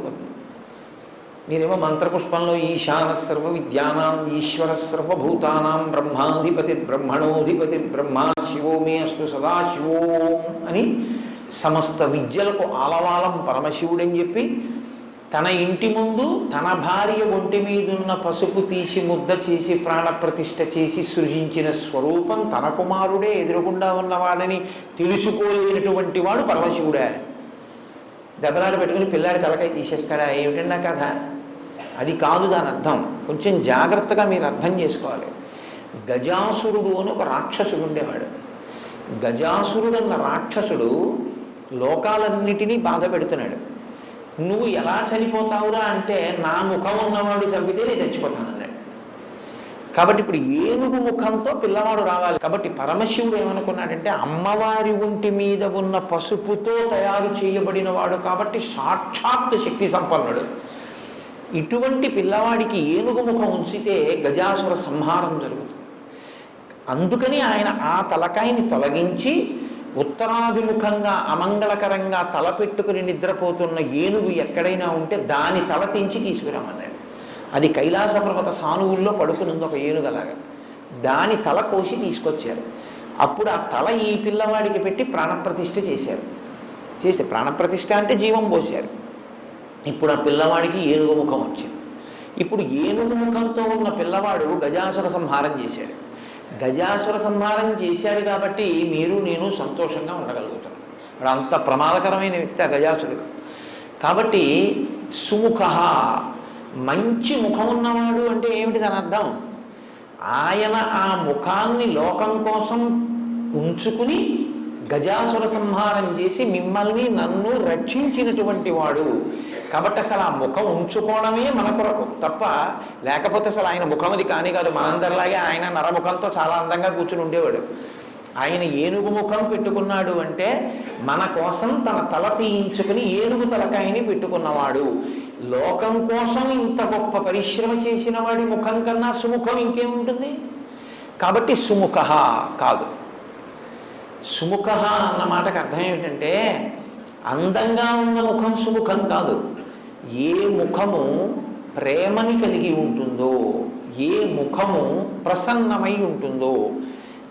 ఉండిపోతుంది మీరేమో మంత్రపుష్పంలో ఈశాన సర్వ విద్యానాం ఈశ్వర సర్వభూతానాం బ్రహ్మాధిపతి బ్రహ్మణోధిపతి బ్రహ్మ శివో మే అస్తు సదాశివోం అని సమస్త విద్యలకు ఆలవాలం పరమశివుడని చెప్పి తన ఇంటి ముందు తన భార్య ఒంటి మీదున్న పసుపు తీసి ముద్ద చేసి ప్రాణప్రతిష్ఠ చేసి సృజించిన స్వరూపం తన కుమారుడే ఎదురుగుండా ఉన్నవాడని తెలుసుకోలేనటువంటి వాడు పరమశివుడే. దెబ్బలాట పెట్టుకుని పిల్లాడి తలకాయ తీసేస్తాడా? ఏమిటండి నా కథ? అది కాదు దాని అర్థం. కొంచెం జాగ్రత్తగా మీరు అర్థం చేసుకోవాలి. గజాసురుడు అని ఒక రాక్షసుడు ఉండేవాడు. గజాసురుడు అన్న రాక్షసుడు లోకాలన్నిటినీ బాధ పెడుతున్నాడు. నువ్వు ఎలా చనిపోతావురా? అంటే నా ముఖం ఉన్నవాడు చంపితే నేను చచ్చిపోతానన్నాడు. కాబట్టి ఇప్పుడు ఏనుగు ముఖంతో పిల్లవాడు రావాలి. కాబట్టి పరమశివుడు ఏమనుకున్నాడంటే అమ్మవారి ఒంటి మీద ఉన్న పసుపుతో తయారు చేయబడిన వాడు కాబట్టి సాక్షాత్ శక్తి సంపన్నుడు. ఇటువంటి పిల్లవాడికి ఏనుగు ముఖం ఉంచితే గజాసుర సంహారం జరుగుతుంది. అందుకని ఆయన ఆ తలకాయని తొలగించి ఉత్తరాభిముఖంగా అమంగళకరంగా తల పెట్టుకుని నిద్రపోతున్న ఏనుగు ఎక్కడైనా ఉంటే దాని తల తెంచి తీసుకురామన్నాడు అది కైలాస పర్వత సానువుల్లో పడుకునుంది ఒక ఏనుగలాగా. దాని తల కోసి తీసుకొచ్చారు. అప్పుడు ఆ తల ఈ పిల్లవాడికి పెట్టి ప్రాణప్రతిష్ఠ చేశారు. చేస్తే ప్రాణప్రతిష్ఠ అంటే జీవం పోశారు. ఇప్పుడు ఆ పిల్లవాడికి ఏనుగు ముఖం వచ్చింది. ఇప్పుడు ఏనుగు ముఖంతో ఉన్న పిల్లవాడు గజాసుర సంహారం చేశాడు. గజాసుర సంహారం చేశాడు కాబట్టి మీరు నేను సంతోషంగా ఉండగలుగుతాం. వాడు అంత ప్రమాదకరమైన వ్యక్తి ఆ గజాసురుడు. కాబట్టి సుముఖ మంచి ముఖం ఉన్నవాడు అంటే ఏమిటి దాని అర్థం? ఆయన ఆ ముఖాన్ని లోకం కోసం ఉంచుకుని గజాసుర సంహారం చేసి మిమ్మల్ని నన్ను రక్షించినటువంటి వాడు. కాబట్టి అసలు ఆ ముఖం ఉంచుకోవడమే మన కొరకు. తప్ప లేకపోతే అసలు ఆయన ముఖం అది కానీ కాదు. మనందరిలాగే ఆయన నరముఖంతో చాలా అందంగా కూర్చుని ఉండేవాడు. ఆయన ఏనుగు ముఖం పెట్టుకున్నాడు అంటే మన కోసం తన తల తీయించుకుని ఏనుగు తలకాయని పెట్టుకున్నవాడు. లోకం కోసం ఇంత గొప్ప పరిశ్రమ చేసిన వాడి ముఖం కన్నా సుముఖం ఇంకేముంటుంది కాబట్టి సుముఖ కాదు. సుముఖ అన్న మాటకు అర్థం ఏమిటంటే అందంగా ఉన్న ముఖం సుముఖం కాదు. ఏ ముఖము ప్రేమని కలిగి ఉంటుందో ఏ ముఖము ప్రసన్నమై ఉంటుందో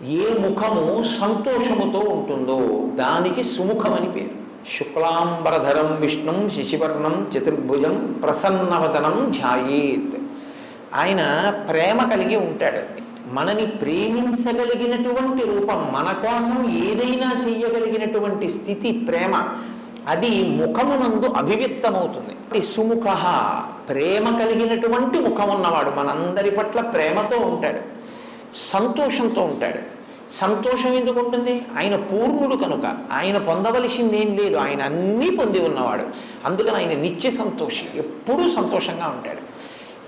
ఏ ముఖము సంతోషముతో ఉంటుందో దానికి సుముఖమని పేరు. శుక్లాంబరధరం విష్ణుం శిశివర్ణం చతుర్భుజం ప్రసన్నవదనం ధ్యాయేత్. ఆయన ప్రేమ కలిగి ఉంటాడు. మనని ప్రేమించగలిగినటువంటి రూపం మన కోసం ఏదైనా చేయగలిగినటువంటి స్థితి ప్రేమ అది ముఖమునందు అభివ్యక్తమవుతుంది. సుముఖ ప్రేమ కలిగినటువంటి ముఖం ఉన్నవాడు మనందరి పట్ల ప్రేమతో ఉంటాడు సంతోషంతో ఉంటాడు. సంతోషం ఎందుకు ఉంటుంది ఆయన పూర్ణుడు కనుక ఆయన పొందవలసింది ఏం లేదు ఆయన అన్నీ పొంది ఉన్నవాడు. అందుకని ఆయన నిత్య సంతోషి ఎప్పుడూ సంతోషంగా ఉంటాడు.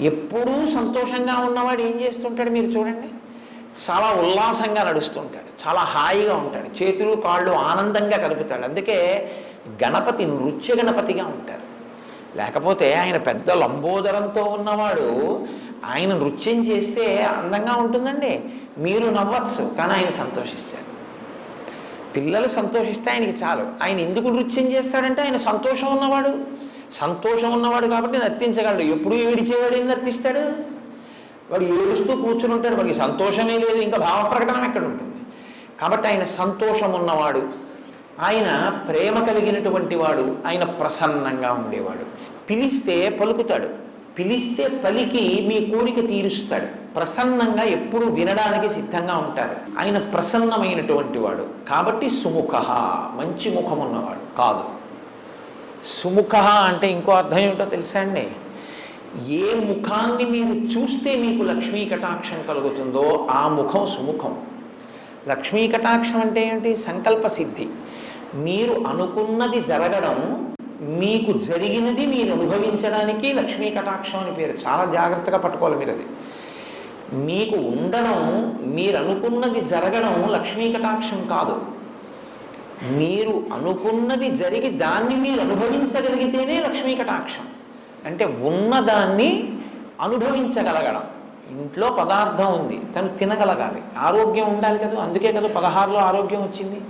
ఎప్పుడూ సంతోషంగా ఉన్నవాడు ఏం చేస్తుంటాడు మీరు చూడండి? చాలా ఉల్లాసంగా నడుస్తుంటాడు చాలా హాయిగా ఉంటాడు చేతులు కాళ్ళు ఆనందంగా కలుపుతాడు అందుకే గణపతి నృత్య గణపతిగా ఉంటారు. లేకపోతే ఆయన పెద్ద లంబోదరంతో ఉన్నవాడు ఆయన నృత్యం చేస్తే అందంగా ఉంటుందండి. మీరు నవ్వచ్చు కానీ ఆయన సంతోషిస్తారు. పిల్లలు సంతోషిస్తే ఆయనకి చాలు. ఆయన ఎందుకు నృత్యం చేస్తాడంటే ఆయన సంతోషం ఉన్నవాడు. సంతోషం ఉన్నవాడు కాబట్టి నర్తించగలడు. ఎప్పుడు ఏడిచేవాడు ఏం నర్తిస్తాడు? వాడు ఏడుస్తూ కూర్చుని ఉంటాడు. వాడికి సంతోషమే లేదు. ఇంకా భావ ప్రకటన ఎక్కడ ఉంటుంది? కాబట్టి ఆయన సంతోషం ఉన్నవాడు. ఆయన ప్రేమ కలిగినటువంటి వాడు ఆయన ప్రసన్నంగా ఉండేవాడు. పిలిస్తే పలుకుతాడు. పిలిస్తే పలికి మీ కోరిక తీరుస్తాడు. ప్రసన్నంగా ఎప్పుడు వినడానికి సిద్ధంగా ఉంటారు ఆయన ప్రసన్నమైనటువంటి వాడు. కాబట్టి సుముఖ మంచి ముఖం ఉన్నవాడు కాదు. సుముఖ అంటే ఇంకో అర్థం ఏమిటో తెలుసా అండి? ఏ ముఖాన్ని మీరు చూస్తే మీకు లక్ష్మీ కటాక్షం కలుగుతుందో ఆ ముఖం సుముఖం. లక్ష్మీ కటాక్షం అంటే ఏంటి సంకల్ప సిద్ధి. మీరు అనుకున్నది జరగడం మీకు జరిగినది మీరు అనుభవించడానికి లక్ష్మీ కటాక్షం అని పేరు. చాలా జాగ్రత్తగా పట్టుకోవాలి మీరు అది. మీకు ఉండడం మీరు అనుకున్నది జరగడం లక్ష్మీ కటాక్షం కాదు. మీరు అనుకున్నది జరిగి దాన్ని మీరు అనుభవించగలిగితేనే లక్ష్మీ కటాక్షం. అంటే ఉన్నదాన్ని అనుభవించగలగడం. ఇంట్లో పదార్థం ఉంది తను తినగలగాలి. ఆరోగ్యం ఉండాలి కదా అందుకే కదా పదహారులో ఆరోగ్యం వచ్చింది.